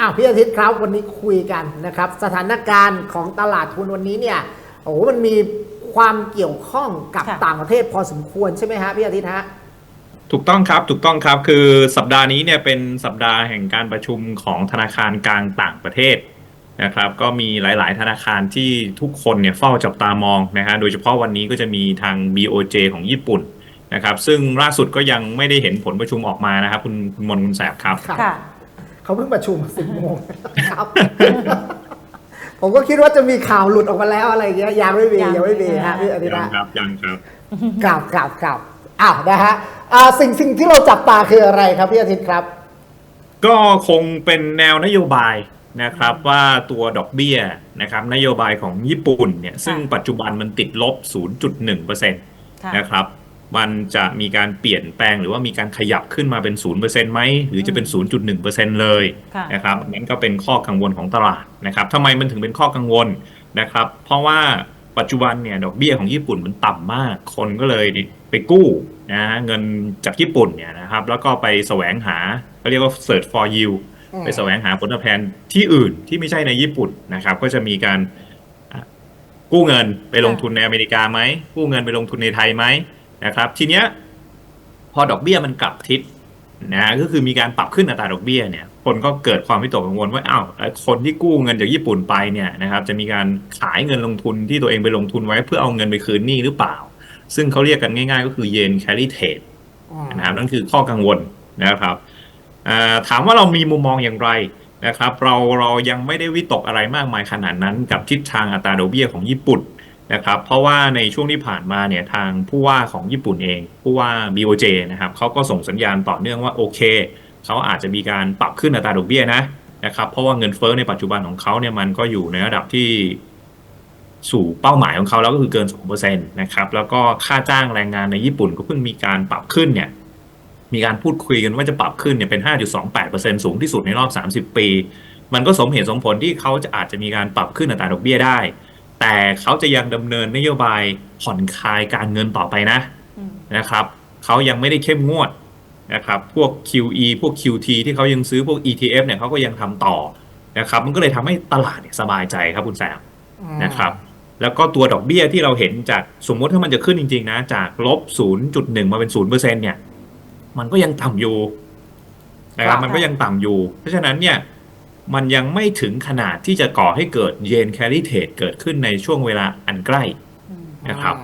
อ้าวพี่อาทิตย์ครับวันนี้คุยกันนะครับ สถานการณ์ของตลาดทุนวันนี้เนี่ยโอ้โหมันมีความเกี่ยวข้องกับค่ะต่างประเทศพอสมควรใช่ไหมฮะพี่อาทิตย์ฮะถูกต้องครับถูกต้องครับคือสัปดาห์นี้เนี่ยเป็นสัปดาห์แห่งการประชุมของธนาคารกลางต่างประเทศนะครับ ก็มีหลาย ๆ ธนาคารที่ทุกคนเนี่ยเฝ้าจับตามองนะฮะโดยเฉพาะวันนี้ก็จะมีทาง BOJ ของญี่ปุ่นนะครับ ซึ่งล่าสุดก็ยังไม่ได้เห็นผลประชุมออกมานะครับ คุณคุณมนต์คุณแสบครับครับค่ะ เขาเพิ่งประชุมสิบโมงครับผมก็คิดว่าจะมีข่าวหลุดออกมาแล้วอะไรอย่างเงี้ยยังไม่มียังยังไม่มีฮะไม่พี่อาทิตย์ยังฮะครับยังครับกลับกลับกลับอ้าวนะฮะอ่าสิ่งสิ่งที่เราจับตาคืออะไรครับพี่อาทิตย์ครับก็ก็คงเป็นแนวนโยบายนะครับว่าตัวดอกเบี้ยนะครับนโยบายของญี่ปุ่นเนี่ยซึ่งปัจจุบันมันติดลบ 0.1%ค่ะนะครับ มันจะมีการเปลี่ยนแปลงหรือว่ามีการขยับขึ้นมาเป็น0%ไหมหรือจะเป็น 0.1%เลยค่ะนะครับนั่นก็เป็นข้อกังวลของตลาดนะครับทำไมมันถึงเป็นข้อกังวลนะครับ เพราะว่าปัจจุบันเนี่ยดอกเบี้ยของญี่ปุ่นมันต่ำมาก คนก็เลยไปกู้นะฮะเงินจากญี่ปุ่นเนี่ยนะครับแล้วก็ไปแสวงหาเขาเรียกว่า search for yield อืมไปแสวงหาผลตอบแทนที่อื่นที่ไม่ใช่ในญี่ปุ่นนะครับก็จะมีการอะกู้เงินไปลงทุนในอเมริกาไหมกู้เงินไปลงทุนในไทยไหม นะครับ ทีเนี้ยพอดอกเบี้ยมันกลับทิศนะก็คือมีการปรับขึ้นอัตราดอกเบี้ยเนี่ย คนก็เกิดความวิตกกังวลว่าอ้าวคนที่กู้เงินจากญี่ปุ่นไปเนี่ยนะครับ จะมีการขายเงินลงทุนที่ตัวเองไปลงทุนไว้เพื่อเอาเงินไปคืนหนี้หรือเปล่า ซึ่งเขาเรียกกันง่าย ๆ ก็คือเยนแคริเทดนะครับนั่นคือข้อกังวลนะครับถามว่าเรามีมุมมองอย่างไรนะครับ เราเรายังไม่ได้วิตกอะไรมากมายขนาดนั้นกับทิศทางอัตราดอกเบี้ยของญี่ปุ่น นะครับเพราะว่าในช่วงที่ผ่านมาเนี่ยทางผู้ว่าของญี่ปุ่นเองผู้ว่า BOJ นะครับเขาก็ส่งสัญญาณต่อเนื่องว่าโอเคเขาอาจจะมีการปรับขึ้นอัตราดอกเบี้ยนะนะครับเพราะว่าเงินเฟ้อในปัจจุบันของเขาเนี่ยมันก็อยู่ในระดับที่สู่เป้าหมายของเขาแล้วก็คือเกิน2%นะครับแล้วก็ค่าจ้างแรงงานในญี่ปุ่นก็เพิ่งมีการปรับขึ้นเนี่ยมีการพูดคุยกันว่าจะปรับขึ้นเนี่ยเป็น 5.28%สูงที่สุดในรอบ 30 ปี มันก็สมเหตุสมผลที่เขาจะอาจจะมีการปรับขึ้นอัตราดอกเบี้ยได้ แต่เขาจะยังดำเนินนโยบายผ่อนคลายการเงินต่อไปนะอืมนะครับเขายังไม่ได้เข้มงวดนะครับพวก QE พวก QT ที่เขายังซื้อพวก ETF เนี่ยเขาก็ยังทำต่อนะครับมันก็เลยทำให้ตลาดเนี่ยสบายใจครับคุณแซมนะครับแล้วก็ตัวดอกเบี้ยที่เราเห็นจากสมมุติถ้ามันจะขึ้นจริง ๆ นะ จากลบ 0.1 มาเป็น 0%เนี่ย มันก็ยังต่ำอยู่นะคครัรับบมันก็ยังต่ำอยู่ เพราะฉะนั้นเนี่ย มันยังไม่ถึงขนาดที่จะก่อให้เกิดเยนแคริเทดเกิดขึ้นในช่วงเวลาอันใกล้อืมนะครับ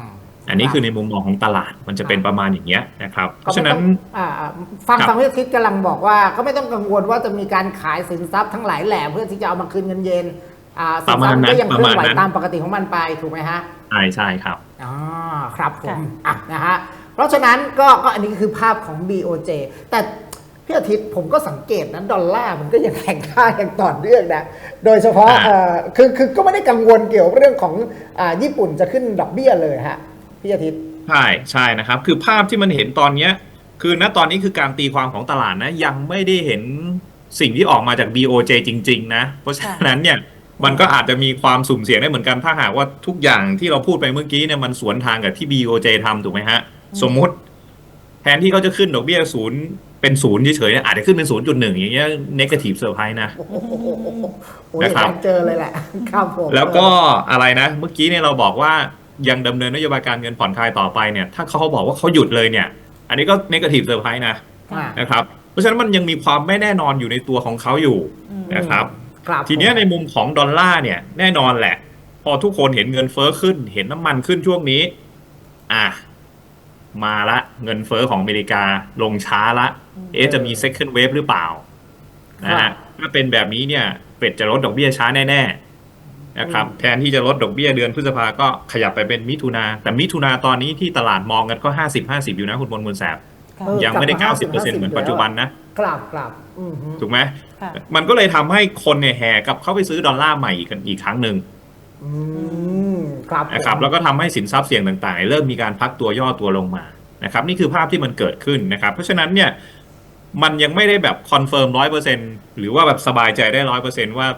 อันนี้คือในมุมมองของตลาดมันจะเป็นประมาณอย่างเงี้ยนะครับ เพราะฉะนั้นอ่าอ่าฟังครับฟังพี่อาทิตย์กำลังบอกว่า ก็ไม่ต้องกังวลว่าจะมีการขายสินทรัพย์ทั้งหลายแหล่เพื่อที่จะเอามาคืนเงินเยนอ่าสินทรัพย์ก็ยังเคลื่อนไหวตามปกติของมันไปถูกไหมฮะใช่ใช่ครับอ๋อครับผมค่ะอะนะฮะเพราะฉะนั้นก็ก็อันนี้คือภาพของ BOJ แต่ พี่อาทิตย์ผมก็สังเกตนะดอลลาร์มันก็ยังแข็งค่าอย่างต่อเนื่องนะโดยเฉพาะอ่าเอ่อคือคือก็ไม่ได้กังวลเกี่ยวกับเรื่องของอ่าญี่ปุ่นจะขึ้นดอกเบี้ยเลยฮะพี่อาทิตย์ใช่ใช่นะครับ คือภาพที่มันเห็นตอนเนี้ย คือณตอนนี้คือการตีความของตลาดนะ ยังไม่ได้เห็นสิ่งที่ออกมาจาก BOJ จริง ๆ นะ เพราะฉะนั้นเนี่ยมันก็อาจจะมีความสุ่มเสี่ยงได้เหมือนกันถ้าหากว่าทุกอย่างที่เราพูดไปเมื่อกี้เนี่ยมันสวนทางกับที่ BOJ ทำถูกไหมฮะ สมมุติแทนที่เขาจะขึ้นดอกเบี้ยศูนย์ เป็นศูนย์เฉยๆเนี่ยอาจจะขึ้นเป็นศูนย์จุดหนึ่งอย่างเงี้ย negative surprise นะ โอ้โหโอ้ยนะครับ เจอเลยแหละ ครับผมแล้วก็อะไรนะ เมื่อกี้เนี่ยเราบอกว่ายังดำเนินนโยบายการเงินผ่อนคลายต่อไปเนี่ยถ้าเขาบอกว่าเขาหยุดเลยเนี่ย อันนี้ก็ negative surprise นะอ่านะครับเพราะฉะนั้นมันยังมีความไม่แน่นอนอยู่ในตัวของเขาอยู่อืมนะครับ ครับทีเนี้ยในมุมของดอลลาร์เนี่ยแน่นอนแหละ พอทุกคนเห็นเงินเฟ้อขึ้น เห็นน้ำมันขึ้นช่วงนี้ อะมาละเงินเฟ้อของอเมริกาลงช้าละ เอ๊ะจะมี second wave หรือเปล่านะฮะถ้าเป็นแบบนี้เนี่ยเฟดจะลดดอกเบี้ยช้าแน่ๆนะครับแทนที่จะลดดอกเบี้ยเดือนพฤษภาก็ขยับไปเป็นมิถุนาแต่มิถุนาตอนนี้ที่ตลาดมองกันก็ห้าสิบห้าสิบอยู่นะคุณบนมูลแสบค่ะเออยังไม่ได้กลัเก้าบสิบเปอร์เซ็นต์เหมือนปัจจุบันนะกลับกลับอืมฮึถูกไหมค่ะมันก็เลยทำให้คนเนี่ยแห่กลับเข้าไปซื้อดอลลาร์ใหม่อีกอีกครั้งหนึ่งอืมครับผมนะครับแล้วก็ทำให้สินทรัพย์เสี่ยงต่างๆ เริ่มมีการพักตัวย่อตัวลงมานะครับ นี่คือภาพที่มันเกิดขึ้นนะครับ เพราะฉะนั้นเนี่ย มันยังไม่ได้แบบคอนเฟิร์มร้อยเปอร์เซ็นหรือว่าแบบสบายใจได้ร้อยเปอร์เซ็นว่า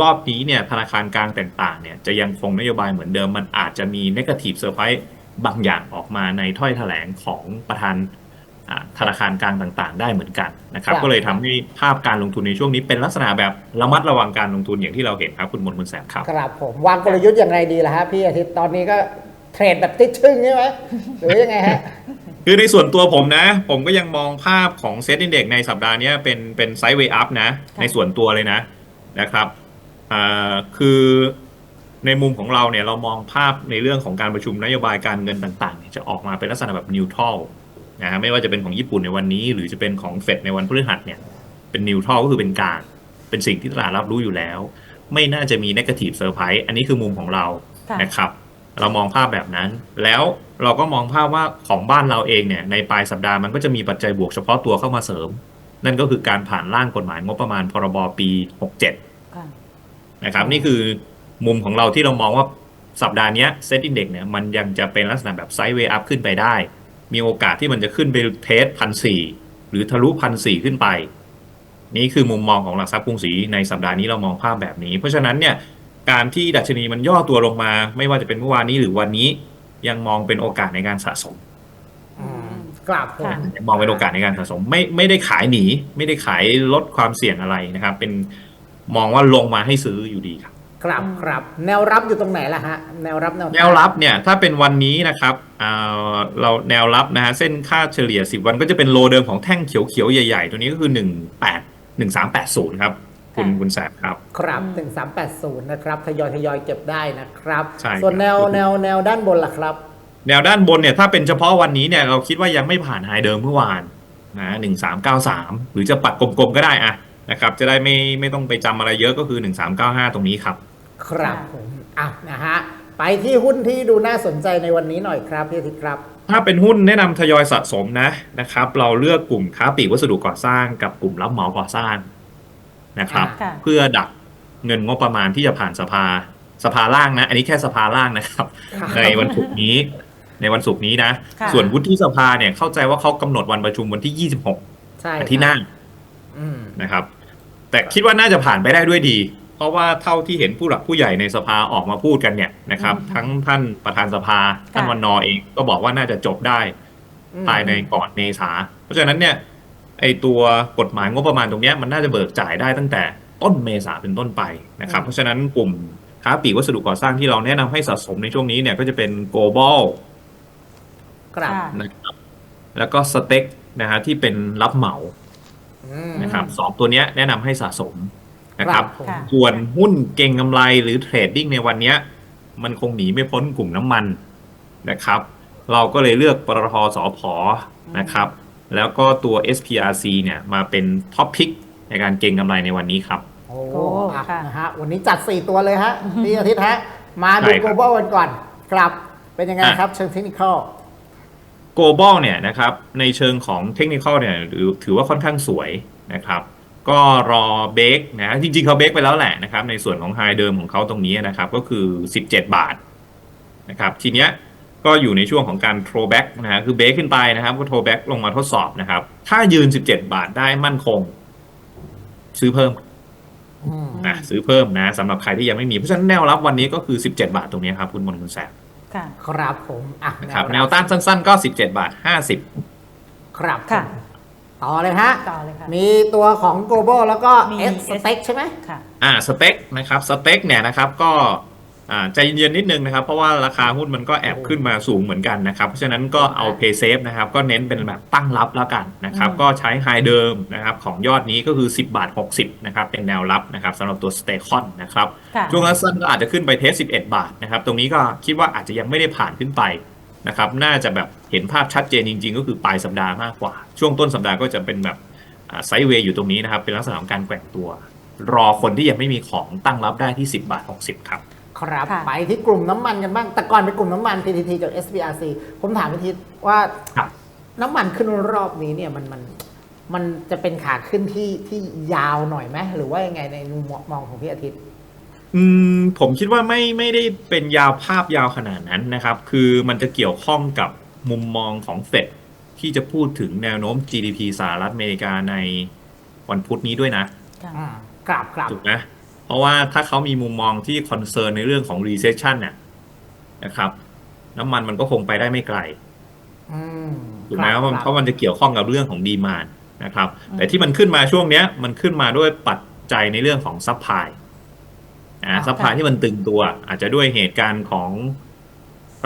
รอบนี้เนี่ยธนาคารกลางต่างๆเนี่ยจะยังคงนโยบายเหมือนเดิมมันอาจจะมีน a t i v e เซอร์ไพรส์บางอย่างออกมาในถ้อยแถลงของประธานอ่าธนาคารกลางต่างๆ ได้เหมือนกันนะครับครับก็เลยทำให้ภาพการลงทุนในช่วงนี้เป็นลักษณะแบบระมัดระวังการลงทุนอย่างที่เราเห็นครับคุณมนต์คุณแสบครับครับผมวางกลยุทธ์อย่างไรดีล่ะฮะพี่อาทิตย์ตอนนี้ก็เทรดแบบติดชึ่งใช่ไหมหรือยังไงฮะ คือในส่วนตัวผมนะ ผมก็ยังมองภาพของเซ็ตอินเด็กในสัปดาห์เนี้ยเป็นเป็นไซด์เวย์อัพนะค่ะในส่วนตัวเลยนะนะครับอ่าคือในมุมของเราเนี่ยเรามองภาพในเรื่องของการประชุมนโยบายการเงินต่างๆเนี่ยจะออกมาเป็นลักษณะแบบนิวทรัลนะฮะไม่ว่าจะเป็นของญี่ปุ่นในวันนี้ หรือจะเป็นของเฟดในวันพฤหัสเนี่ยเป็นนิวทรัลก็คือเป็นกลางเป็นสิ่งที่ตลาดรับรู้อยู่แล้ว ไม่น่าจะมีนกาทีฟเซอร์ไพรส์อันนี้คือมุมของเราค่ะนะครับ เรามองภาพแบบนั้น แล้วเราก็มองภาพว่าของบ้านเราเองเนี่ยในปลายสัปดาห์มันก็จะมีปัจจัยบวกเฉพาะตัวเข้ามาเสริม นั่นก็คือการผ่านร่างกฎหมายงบประมาณพรบปี 67 นะครับ นี่คือมุมของเราที่เรามองว่าสัปดาห์นี้เซ็ตอินเด็กเนี่ยมันยังจะเป็นลักษณะแบบไซด์เวย์อัพขึ้นไปได้ มีโอกาสที่มันจะขึ้นไปเทสพันสี่หรือทะลุพันสี่ขึ้นไป นี่คือมุมมองของหลักทรัพย์กรุงศรีในสัปดาห์นี้เรามองภาพแบบนี้ เพราะฉะนั้นเนี่ย การที่ดัชนีมันย่อตัวลงมา ไม่ว่าจะเป็นเมื่อวานนี้หรือวันนี้ยังมองเป็นโอกาสในการสะสมอืมกราบผมค่ะยังมองเป็นโอกาสในการสะสม ไม่ไม่ได้ขายหนี ไม่ได้ขายลดความเสี่ยงอะไรนะครับ เป็นมองว่าลงมาให้ซื้ออยู่ดีครับ ครับครับแนวรับอยู่ตรงไหนล่ะฮะแนวรับแนวต้านแนวรับเนี่ยถ้าเป็นวันนี้นะครับอ่าเราแนวรับนะฮะเส้นค่าเฉลี่ย 10 วันก็จะเป็นโลเดิมของแท่งเขียวๆใหญ่ ๆ ตัวนี้ก็คือ 18 1380ครับ คุณค่ะคุณแสบครับ ครับถึง380 นะครับทยอยทยอยเก็บได้นะครับใช่ครับ ส่วนแนวแนวแนวด้านบนล่ะครับ แนวด้านบนเนี่ยถ้าเป็นเฉพาะวันนี้เนี่ยเราคิดว่ายังไม่ผ่านไฮเดิมเมื่อวานนะ1393หรือจะปัดกลมๆก็ได้อะนะครับจะได้ไม่ไม่ต้องไปจำอะไรเยอะก็คือ1395ตรงนี้ครับ ครับค่ะผมอะนะฮะไปที่หุ้นที่ดูน่าสนใจในวันนี้หน่อยครับพี่อาทิตย์ครับ ถ้าเป็นหุ้นแนะนำทยอยสะสมนะนะครับ เราเลือกกลุ่มค้าปลีกวัสดุก่อสร้างกับกลุ่มรับเหมาก่อสร้าง นะครับ ค่ะ เพื่อดักเงินงบประมาณที่จะผ่านสภาสภาล่างนะ อันนี้แค่สภาล่างนะครับครับ ในวันศุกร์นี้ ในวันศุกร์นี้นะ ค่ะ ส่วนวุฒิสภาเนี่ยเข้าใจว่าเขากำหนดวันประชุมวันที่ 26ใช่อาทิตย์หน้า อืม นะครับแต่คิดว่าน่าจะผ่านไปได้ด้วยดี เพราะว่าเท่าที่เห็นผู้หลักผู้ใหญ่ในสภาออกมาพูดกันเนี่ยนะครับทั้งท่านประธานสภา ท่านวันนอร์เองก็บอกว่าน่าจะจบได้ภายในก่อนเมษา เพราะฉะนั้นเนี่ย ไอตัวกฎหมายงบประมาณตรงเนี้ยมันน่าจะเบิกจ่ายได้ตั้งแต่ต้นเมษาเป็นต้นไปนะครับอืมเพราะฉะนั้นกลุ่มค้าปลีกวัสดุก่อสร้างที่เราแนะนำให้สะสมในช่วงนี้เนี่ยก็จะเป็น global ครับค่ะนะครับแล้วก็สเต็กนะฮะที่เป็นรับเหมาอืมนะครับสองตัวเนี้ยแนะนำให้สะสมนะครับผมค่ะส่วนหุ้นเก่งกำไรหรือเทรดดิ้งในวันเนี้ยมันคงหนีไม่พ้นกลุ่มน้ำมันนะครับ เราก็เลยเลือกปตทสอพอนะครับ แล้วก็ตัว SPRC เนี่ยมาเป็นท็อปพิกในการเก่งกำไรในวันนี้ครับ โอ้โอ้อะค่ะ นะฮะวันนี้จัด 4 ตัวเลยฮะ พี่อาทิตย์ฮะ มาดู ใช่ครับ global กันก่อนครับเป็นยังไงอะครับเชิงเทคนิค global เนี่ยนะครับในเชิงของเทคนิคเนี่ยหรือถือว่าค่อนข้างสวยนะครับก็รอเบรกนะจริงๆเขาเบรกไปแล้วแหละนะครับในส่วนของไฮเดิมของเขาตรงนี้นะครับก็คือ 17 บาทนะครับทีเนี้ย ก็อยู่ในช่วงของการ throwback นะฮะคือเบรกขึ้นไปนะครับ ก็ throwback ลงมาทดสอบนะครับ ถ้ายืน 17 บาทได้มั่นคง ซื้อเพิ่มอืมอะซื้อเพิ่มนะสำหรับใครที่ยังไม่มี เพราะฉะนั้นแนวรับวันนี้ก็คือ 17 บาทตรงนี้ครับคุณมนต์คุณแสบค่ะครับผมอะนะครับรับ แนวต้านสั้น ๆ ก็ 17 บาท 50 ครับค่ะ ต่อเลยฮะต่อเลยค่ะมีตัวของ global แล้วก็มี S s t e a k ใช่ไหมค่ะอ่าสเต็กนะครับสเต็กเนี่ยนะครับก็อ่า ใจเย็นๆนิดนึงนะครับ เพราะว่าราคาหุ้นมันก็แอบขึ้นมาสูงเหมือนกันนะครับ เพราะฉะนั้นก็เอา pay safe นะครับ ก็เน้นเป็นแบบตั้งรับแล้วกันนะครับอืมก็ใช้ไฮเดิมนะครับ ของยอดนี้ก็คือ 10 บาท 60 นะครับ เป็นแนวรับนะครับสำหรับตัวสเต c คอนนะครับค่ะช่วงสั้นๆก็อาจจะขึ้นไปเทส 11 บาทนะครับ ตรงนี้ก็คิดว่าอาจจะยังไม่ได้ผ่านขึ้นไปนะครับ น่าจะแบบเห็นภาพชัดเจนจริง ๆ ก็คือปลายสัปดาห์มากกว่า ช่วงต้นสัปดาห์ก็จะเป็นแบบไซด์เวย์อยู่ตรงนี้นะครับ เป็นลักษณะของการแกว่งตัว รอคนที่ยังไม่มีของตั้งรับได้ที่ 10 บาท 60 ครับ ครับค่ะไปที่กลุ่มน้ำมันกันบ้าง แต่ก่อนไปกลุ่มน้ำมัน PTT จาก SBRC ผมถามพิทิตว่าครับน้ำมันขึ้นรอบนี้เนี่ยมันมันมันจะเป็นขาขึ้นที่ที่ยาวหน่อยไหมหรือว่ายังไงในมุมมองของพี่อาทิตย์ อืมผมคิดว่าไม่ไม่ได้เป็นยาวภาพยาวขนาดนั้นนะครับ คือมันจะเกี่ยวข้องกับมุมมองของเฟดที่จะพูดถึงแนวโน้ม GDP สหรัฐอเมริกาในวันพุธนี้ด้วยนะค่ะอืมกราบกราบถูกไหม เพราะว่าถ้าเขามีมุมมองที่คอนเซิร์นในเรื่องของ recession เนี่ยนะครับ น้ำมันมันก็คงไปได้ไม่ไกลอืมถูกไหมคเพบราะเพราะมันจะเกี่ยวข้องกับเรื่องของดีมานนะครับอืมแต่ที่มันขึ้นมาช่วงเนี้ย มันขึ้นมาด้วยปัจจัยในเรื่องของซัพพลายนะซัพพลายที่มันตึงตัว อาจจะด้วยเหตุการณ์ของ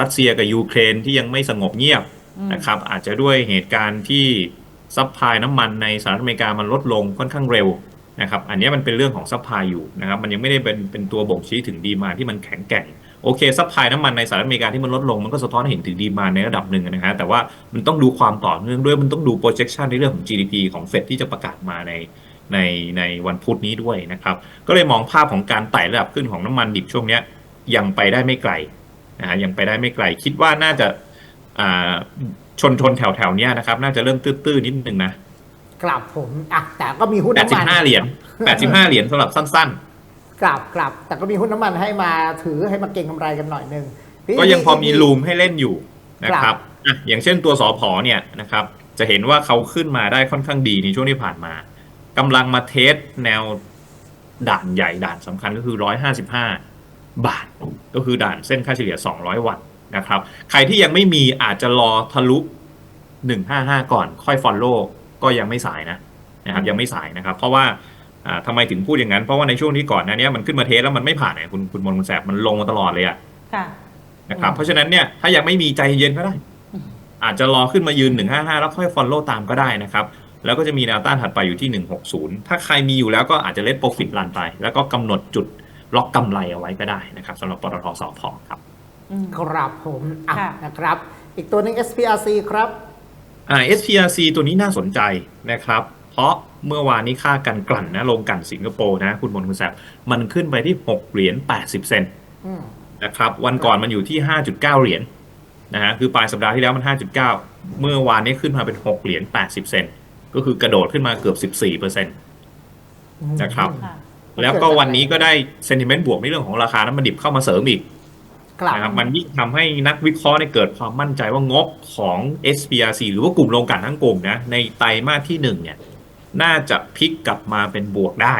รัสเซียกับยูเครนที่ยังไม่สงบเงียบอืมนะครับ อาจจะด้วยเหตุการณ์ที่ซัพพลายน้ำมันในสหรัฐอเมริกามันลดลงค่อนข้างเร็ว นะครับอันนี้มันเป็นเรื่องของซัพพลายอยู่นะครับมันยังไม่ได้เป็นเป็นตัวบ่งชี้ถึงดีมาที่มันแข็งแกร่งโอเคซัพพลายน้ำมันในสหรัฐอเมริกาที่มันลดลงมันก็สะท้อนให้เห็นถึงดีมาในระดับหนึ่งนะฮะแต่ว่ามันต้องดูความต่อเนื่องด้วยมันต้องดู projection ในเรื่องของ GDP ของเฟดที่จะประกาศมาในในในวันพุธนี้ด้วยนะครับก็เลยมองภาพของการไต่ระดับขึ้นของน้ำมันดิบช่วงนี้ยังไปได้ไม่ไกลนะฮะยังไปได้ไม่ไกล คิดว่าน่าจะอ่าชนชนแถวแถวเนี้ยนะครับน่าจะเริ่มตื้อๆนิดนึงนะ กลับผมอะแต่ก็มีหุ้นน้ำมัน85เหรียญ85เหรียญสำหรับสั้นกลับกลับแต่ก็มีหุ้นน้ำมันให้มาถือให้มาเก็งกำไรกันหน่อยหนึงพี่ ๆ ก็ยังพอมีรูมให้เล่นอยู่นะคครัรับบ อะอย่างเช่นตัวสอพอเนี่ยนะครับจะเห็นว่าเขาขึ้นมาได้ค่อนข้างดีในช่วงที่ผ่านมากำลังมาเทสแนวด่านใหญ่ด่านสำคัญก็คือ 155 บาท ก็คือด่านเส้นค่าเฉลี่ย 200 วันนะครับ ใครที่ยังไม่มีอาจจะรอทะลุ 155 ก่อนค่อยฟอลโล่ ก็ยังไม่สายนะนะครับยังไม่สายนะครับ เพราะว่าอ่าทำไมถึงพูดอย่างนั้น เพราะว่าในช่วงที่ก่อนหน้านี้มันขึ้นมาเทสแล้วมันไม่ผ่านไงคุณคุณมนต์คุณแสบมันลงมาตลอดเลยอะค่ะนะครับอืมเพราะฉะนั้นเนี่ยถ้ายังไม่มีใจเย็นก็ได้อืมอาจจะรอขึ้นมายืน 155 แล้วค่อยฟอลโล่ตามก็ได้นะครับ แล้วก็จะมีแนวต้านถัดไปอยู่ที่ 160 ถ้าใครมีอยู่แล้วก็อาจจะเล่นโปรฟิตลันไป แล้วก็กำหนดจุดล็อกกำไรเอาไว้ก็ได้นะครับสำหรับปตทสพครับอืมครับผมอะค่ะนะครับ อีกตัวหนึง SPRC ครับ อ่า SPRC ตัวนี้น่าสนใจนะครับ เพราะเมื่อวานนี้ค่ากันกลั่นนะลงกลั่นสิงคโปร์นะคุณมนต์คุณแซบมันขึ้นไปที่ 6 เหรียญ 80 เซนต์อืมนะครับ วันก่อนมันอยู่ที่ 5.9 เหรียญนะฮะคือปลายสัปดาห์ที่แล้วมัน 5.9 เมื่อวานนี้ขึ้นมาเป็น 6 เหรียญ 80 เซนต์ก็คือกระโดดขึ้นมาเกือบ 14เปอร์เซ็นต์นะครับค่ะแล้วก็วันนี้ก็ได้เซนติเมนต์บวกในเรื่องของราคาน้ำมันดิบเข้ามาเสริมอีกกลับ นะครับมันยิ่งทำให้นักวิเคราะห์เนี่ยเกิดความมั่นใจว่างบของ SPRC หรือว่ากลุ่มโรงกลั่นทั้งกลุ่มนะในไตรมาสที่หนึ่งเนี่ย น่าจะพลิกกลับมาเป็นบวกได้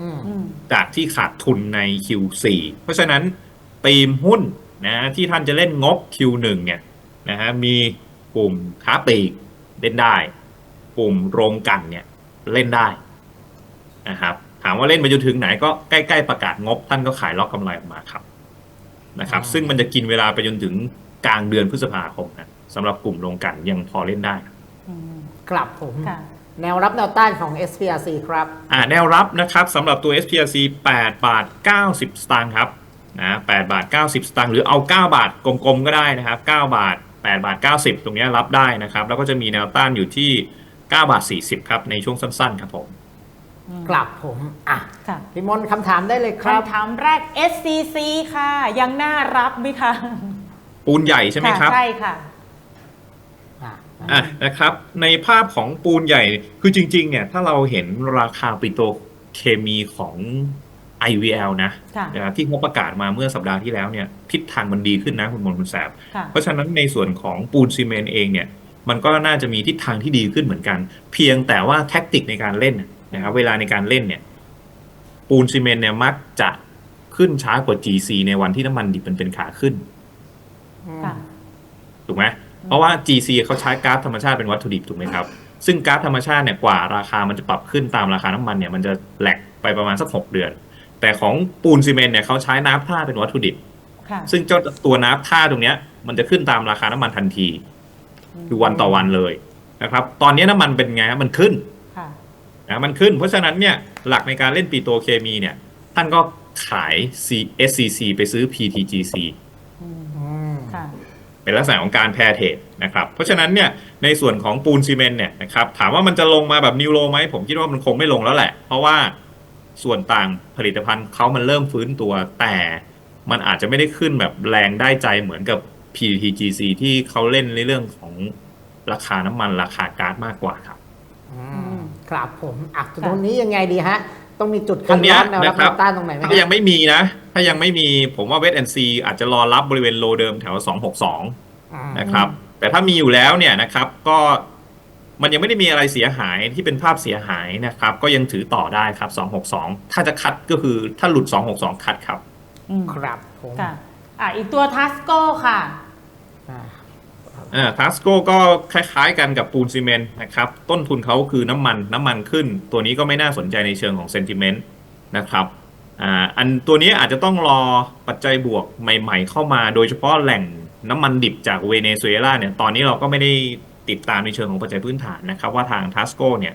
อืมอืมจากที่ขาดทุนใน Q4 เพราะฉะนั้นตีมหุ้นนะที่ท่านจะเล่นงบ Q1 เนี่ยนะฮะมีกลุ่มค้าปลีกเล่นได้ กลุ่มโรงกลั่นเนี่ยเล่นได้นะครับถามว่าเล่นไปจนถึงไหนก็ใกล้ ๆ ประกาศงบท่านก็ขายล็อกกำไรออกมาครับ นะครับอ่าซึ่งมันจะกินเวลาไปจนถึงกลางเดือนพฤษภาคมนะสำหรับกลุ่มโรงกลั่นยังพอเล่นได้อืมกลับผม ค่ะ แนวรับแนวต้านของ SPRC ครับ อ่าแนวรับนะครับสำหรับตัว SPRC 8 บาท 90 สตางค์ครับนะ8บาท 90 สตางค์หรือเอา 9 บาทกลมๆก็ได้นะครับ 9 บาท 8 บาท 90 ตรงเนี้ยรับได้นะครับ แล้วก็จะมีแนวต้านอยู่ที่ 9 บาท 40 ครับ ในช่วงสั้นๆ ครับผมอืม กลับผมอะค่ะ พี่มนต์คำถามได้เลยครับ คำถามแรก SCC ค่ะ ยังน่ารับไหมคะปูนใหญ่ใช่ไหมครับะใช่ค่ะอะ อะนะครับ ในภาพของปูนใหญ่คือจริง ๆ เนี่ยถ้าเราเห็นราคาปิโตรเคมีของ IVL นะค่ะนะครับที่เขาประกาศมาเมื่อสัปดาห์ที่แล้วเนี่ยทิศทางมันดีขึ้นนะคุณมนต์คุณแสบ ค่ะเพราะฉะนั้นในส่วนของปูนซีเมนต์เองเนี่ย มันก็น่าจะมีทิศทางที่ดีขึ้นเหมือนกัน เพียงแต่ว่าแท็กติกในการเล่นน่ะ นะครับ เวลาในการเล่นเนี่ย ปูนซีเมนต์เนี่ยมักจะขึ้นช้ากว่า GC ในวันที่น้ำมันดิบมันเป็นขาขึ้นอืมค่ะ ถูกไหมเพราะว่า GC เขาใช้ก๊าซธรรมชาติเป็นวัตถุดิบถูกไหมครับ ซึ่งก๊าซธรรมชาติเนี่ยกว่าราคามันจะปรับขึ้นตามราคาน้ำมันเนี่ยมันจะแหลกไปประมาณสักหกเดือน แต่ของปูนซีเมนต์เนี่ยเขาใช้น้ำท่าเป็นวัตถุดิบ ค่ะ ซึ่งเจ้าตัวน้ำท่าตรงเนี้ยมันจะขึ้นตามราคาน้ำมันทันที คือวันต่อวันเลยนะครับ ตอนนี้น้ำมันเป็นไงฮะมันขึ้นค่ะ นะมันขึ้น เพราะฉะนั้นเนี่ยหลักในการเล่นปีโตรเคมีเนี่ย ท่านก็ขาย C SCC ไปซื้อ PTGC อืมอืมค่ะ เป็นลักษณะของการแพรเทรดนะครับ เพราะฉะนั้นเนี่ยในส่วนของปูนซีเมนต์เนี่ยนะครับถามว่ามันจะลงมาแบบนิวโรไหมผมคิดว่ามันคงไม่ลงแล้วแหละ เพราะว่าส่วนต่างผลิตภัณฑ์เขามันเริ่มฟื้นตัวแต่มันอาจจะไม่ได้ขึ้นแบบแรงได้ใจเหมือนกับ PTGC ที่เขาเล่นในเรื่องของราคาน้ำมันราคาก๊าซมากกว่าครับ อืม ครับผมอะตรงนี้ยังไงดีฮะ ต้องมีจุดตคัรดงเนี้ยวัดแนวรับนะคแนรับวต้านตรงไหนไหมถ้าฮะยังไม่มีนะ ถ้ายังไม่มีผมว่าเวทแอนซีอาจจะรอรับบริเวณโลเดิมแถว 262อืมนะครับ แต่ถ้ามีอยู่แล้วเนี่ยนะครับก็มันยังไม่ได้มีอะไรเสียหายที่เป็นภาพเสียหายนะครับ ก็ยังถือต่อได้ครับ 262 ถ้าจะคัดก็คือถ้าหลุด 262 คัดครับอืมครับผมค่ะอะอีกตัวทัสโก้ค่ะ อ่าอ่าทัสโก้ก็คล้ายๆกันกับปูนซีเมนต์นะครับ ต้นทุนเขาคือน้ำมันน้ำมันขึ้น ตัวนี้ก็ไม่น่าสนใจในเชิงของเซนติเมนต์นะครับอ่าอันตัวนี้อาจจะต้องรอปัจจัยบวกใหม่ๆเข้ามาโดยเฉพาะแหล่งน้ำมันดิบจากเวเนซุเอลาเนี่ยตอนนี้เราก็ไม่ได้ติดตามในเชิงของปัจจัยพื้นฐานนะครับ ว่าทางทัสโก้เนี่ย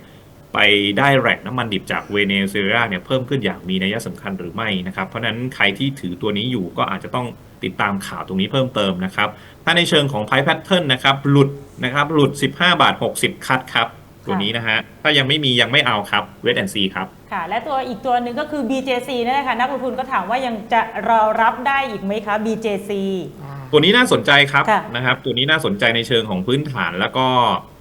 ไปได้แหล่งน้ำมันดิบจากเวเนซุเอลาเนี่ยเพิ่มขึ้นอย่างมีนัยสำคัญหรือไม่นะครับเพราะฉะนั้นใครที่ถือตัวนี้อยู่ก็อาจจะต้องติดตามข่าวตรงนี้เพิ่มเติมนะครับถ้าในเชิงของ Price Pattern นะครับหลุดนะครับหลุด 15 บาท 60 คัดครับตัวนี้นะฮะถ้ายังไม่มียังไม่เอาครับ Wait and see ครับค่ะ และตัวอีกตัวหนึ่งก็คือ BJC นั่นแหละค่ะนักลงทุนก็ถามว่ายังจะรอรับได้อีกไหมคะ BJC ตัวนี้น่าสนใจครับค่ะนะครับตัวนี้น่าสนใจในเชิงของพื้นฐานแล้วก็อ่า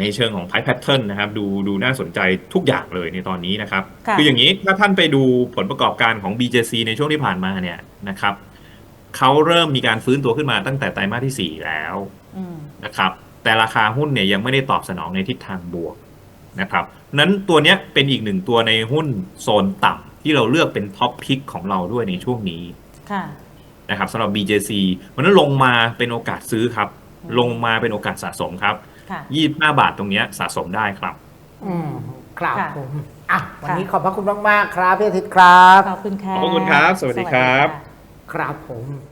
ในเชิงของ Price Pattern นะครับดูดูน่าสนใจทุกอย่างเลยในตอนนี้นะครับค่ะคืออย่างนี้ถ้าท่านไปดูผลประกอบการของ BJC ในช่วงที่ผ่านมาเนี่ยนะครับเขาเริ่มมีการฟื้นตัวขึ้นมาตั้งแต่ไตรมาสที่ 4 แล้วอืมนะครับ แต่ราคาหุ้นเนี่ยยังไม่ได้ตอบสนองในทิศทางบวกนะครับนั้นตัวเนี้ยเป็นอีกหนึ่งตัวในหุ้นโซนต่ำที่เราเลือกเป็นท็อปพิกของเราด้วยในช่วงนี้ค่ะนะครับสำหรับ BJC วันนั้นลงมาเป็นโอกาสซื้อครับอืมลงมาเป็นโอกาสสะสมครับ ค่ะ25บาทตรงเนี้ยสะสมได้ครับอืมครับค่ะผมอะวันนี้ค่ะขอบพระคุณมาก ๆ ครับพี่อาทิตย์ครับ ขอบคุณค่ะขอบคุณครับ สวัสดีครับะครับผม